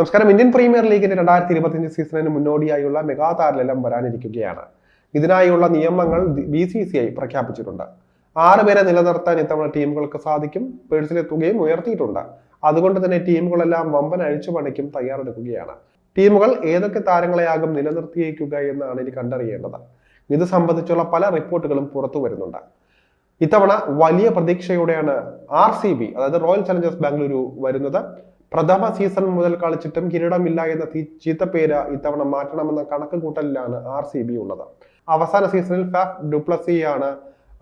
നമസ്കാരം. Indian premier ലീഗിന്റെ രണ്ടായിരത്തി ഇരുപത്തിയഞ്ച് സീസണിന് മുന്നോടിയായുള്ള മെഗാ താരലം വരാനിരിക്കുകയാണ്. ഇതിനായുള്ള നിയമങ്ങൾ ബി സി സി ഐ പ്രഖ്യാപിച്ചിട്ടുണ്ട്. ആറ് പേരെ നിലനിർത്താൻ ഇത്തവണ ടീമുകൾക്ക് സാധിക്കും. പേഴ്സിലെ തുകയും ഉയർത്തിയിട്ടുണ്ട്. അതുകൊണ്ട് തന്നെ ടീമുകളെല്ലാം വമ്പൻ അഴിച്ചുപണിക്കും തയ്യാറെടുക്കുകയാണ്. ടീമുകൾ ഏതൊക്കെ താരങ്ങളെയാകും നിലനിർത്തിയേക്കുക എന്നാണ് ഇനി കണ്ടറിയേണ്ടത്. ഇത് സംബന്ധിച്ചുള്ള പല റിപ്പോർട്ടുകളും പുറത്തു വരുന്നുണ്ട്. ഇത്തവണ വലിയ പ്രതീക്ഷയോടെയാണ് ആർ സി ബി അതായത് റോയൽ ചലഞ്ചേഴ്സ് ബാംഗ്ലൂരു വരുന്നത്. പ്രഥമ സീസൺ മുതൽ കളിച്ചിട്ടും കിരീടമില്ല എന്ന ചീത്ത ചീത്തപ്പേര് ഇത്തവണ മാറ്റണമെന്ന കണക്ക് കൂട്ടലിലാണ് ആർ സി ബി ഉള്ളത്. അവസാന സീസണിൽ ഫാഫ് ഡുപ്ലസിയാണ്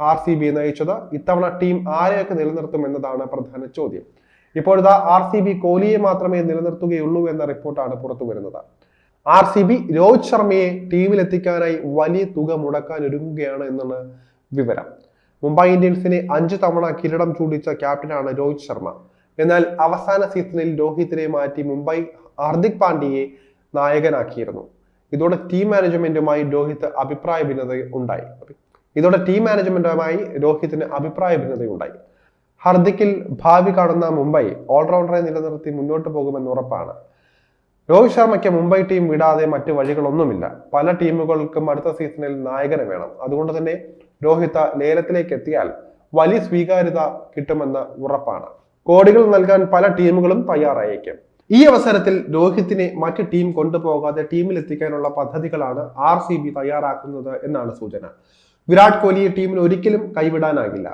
ആർ സി ബി നയിച്ചത്. ഇത്തവണ ടീം ആരെയൊക്കെ നിലനിർത്തും എന്നതാണ് പ്രധാന ചോദ്യം. ഇപ്പോഴത്തെ ആർ സി ബി കോഹ്ലിയെ മാത്രമേ നിലനിർത്തുകയുള്ളൂ എന്ന റിപ്പോർട്ടാണ് പുറത്തു വരുന്നത്. ആർ സി ബി രോഹിത് ശർമ്മയെ ടീമിലെത്തിക്കാനായി വലിയ തുക മുടക്കാൻ ഒരുങ്ങുകയാണ് എന്നാണ് വിവരം. മുംബൈ ഇന്ത്യൻസിനെ അഞ്ച് തവണ കിരീടം ചൂടിച്ച ക്യാപ്റ്റനാണ് രോഹിത് ശർമ്മ. എന്നാൽ അവസാന സീസണിൽ രോഹിത്തിനെ മാറ്റി മുംബൈ ഹാർദിക് പാണ്ഡ്യയെ നായകനാക്കിയിരുന്നു. ഇതോടെ ടീം മാനേജ്മെന്റുമായി രോഹിത് അഭിപ്രായ ഭിന്നത ഉണ്ടായി. ഇതോടെ ടീം മാനേജ്മെന്റുമായി രോഹിത്തിന് അഭിപ്രായ ഭിന്നതയുണ്ടായി ഹർദിക്കിൽ ഭാവി കാണുന്ന മുംബൈ ഓൾറൗണ്ടറെ നിലനിർത്തി മുന്നോട്ട് പോകുമെന്ന് ഉറപ്പാണ്. രോഹിത് ശർമ്മയ്ക്ക് മുംബൈ ടീം വിടാതെ മറ്റു വഴികളൊന്നുമില്ല. പല ടീമുകൾക്കും അടുത്ത സീസണിൽ നായകനെ വേണം. അതുകൊണ്ട് തന്നെ രോഹിത് ലേലത്തിലേക്ക് എത്തിയാൽ വലിയ സ്വീകാര്യത കിട്ടുമെന്ന് ഉറപ്പാണ്. കോടികൾ നൽകാൻ പല ടീമുകളും തയ്യാറായേക്കും. ഈ അവസരത്തിൽ രോഹിത്തിനെ മറ്റ് ടീം കൊണ്ടുപോകാതെ ടീമിൽ എത്തിക്കാനുള്ള പദ്ധതികളാണ് ആർ സി ബി തയ്യാറാക്കുന്നത് എന്നാണ് സൂചന. വിരാട് കോഹ്ലിയെ ടീമിന് ഒരിക്കലും കൈവിടാനാകില്ല.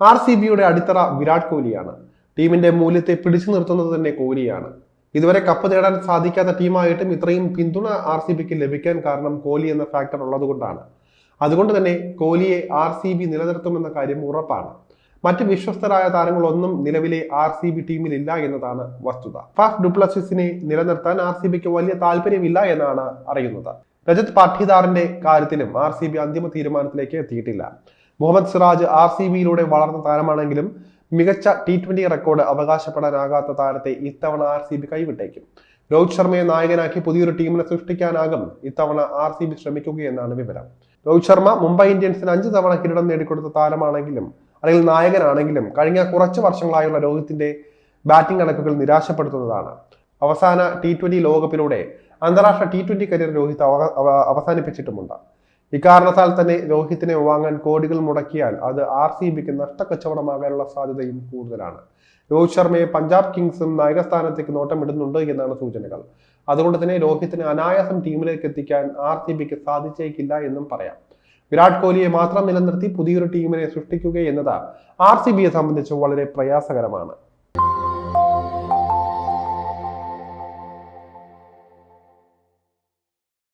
ആർ സി ബിയുടെ അടിത്തറ വിരാട് കോഹ്ലിയാണ്. ടീമിന്റെ മൂല്യത്തെ പിടിച്ചു നിർത്തുന്നത് തന്നെ കോഹ്ലിയാണ്. ഇതുവരെ കപ്പ് നേടാൻ സാധിക്കാത്ത ടീമായിട്ടും ഇത്രയും പിന്തുണ ആർ സി ബിക്ക് ലഭിക്കാൻ കാരണം കോഹ്ലി എന്ന ഫാക്ടർ ഉള്ളതുകൊണ്ടാണ്. അതുകൊണ്ട് തന്നെ കോഹ്ലിയെ ആർ സി ബി നിലനിർത്തുമെന്ന കാര്യം ഉറപ്പാണ്. മറ്റ് വിശ്വസ്തരായ താരങ്ങളൊന്നും നിലവിലെ ആർ സി ബി ടീമിൽ ഇല്ല എന്നതാണ് വസ്തുത. ഫാഫ് ഡുപ്ലസിസിനെ നിലനിർത്താൻ ആർ സി ബിക്ക് വലിയ താല്പര്യമില്ല എന്നാണ് അറിയുന്നത്. രജത് പാഠിദാറിന്റെ കാര്യത്തിലും ആർ സി ബി അന്തിമ തീരുമാനത്തിലേക്ക് എത്തിയിട്ടില്ല. മുഹമ്മദ് സിറാജ് ആർ സി ബിയിലൂടെ വളർന്ന താരമാണെങ്കിലും മികച്ച ടി ട്വന്റി റെക്കോർഡ് അവകാശപ്പെടാനാകാത്ത താരത്തെ ഇത്തവണ ആർ സി ബി കൈവിട്ടേക്കും. രോഹിത് ശർമ്മയെ നായകനാക്കി പുതിയൊരു ടീമിനെ സൃഷ്ടിക്കാനാകും ഇത്തവണ ആർ സി ബി ശ്രമിക്കുകയെന്നാണ് വിവരം. രോഹിത് ശർമ്മ മുംബൈ ഇന്ത്യൻസിന് അഞ്ച് തവണ കിരീടം നേടിക്കൊടുത്ത താരമാണെങ്കിലും അല്ലെങ്കിൽ നായകനാണെങ്കിലും കഴിഞ്ഞ കുറച്ച് വർഷങ്ങളായുള്ള രോഹിത്തിന്റെ ബാറ്റിംഗ് കണക്കുകൾ നിരാശപ്പെടുത്തുന്നതാണ്. അവസാന ടി ട്വന്റി ലോകകപ്പിലൂടെ അന്താരാഷ്ട്ര ടി ട്വന്റി കരിയർ രോഹിത് അവ- അവ- അവസാനിപ്പിച്ചിട്ടുമുണ്ട്. ഇക്കാരണത്താൽ തന്നെ രോഹിത്തിനെ വാങ്ങാൻ കോടികൾ മുടക്കിയാൽ അത് ആർ സി ബിക്ക് നഷ്ടക്കച്ചവടമാകാനുള്ള സാധ്യതയും കൂടുതലാണ്. രോഹിത് ശർമ്മയെ പഞ്ചാബ് കിങ്സും നായകസ്ഥാനത്തേക്ക് നോട്ടമിടുന്നുണ്ട് എന്നാണ് സൂചനകൾ. അതുകൊണ്ട് തന്നെ രോഹിത്തിനെ അനായാസം ടീമിലേക്ക് എത്തിക്കാൻ ആർ സി ബിക്ക് സാധിച്ചേക്കില്ല എന്നും പറയാം. വിരാട് കോഹ്ലിയെ മാത്രം നിലനിർത്തി പുതിയൊരു ടീമിനെ സൃഷ്ടിക്കുക എന്നത് ആർ സി ബിയെ സംബന്ധിച്ച് വളരെ പ്രയാസകരമാണ്.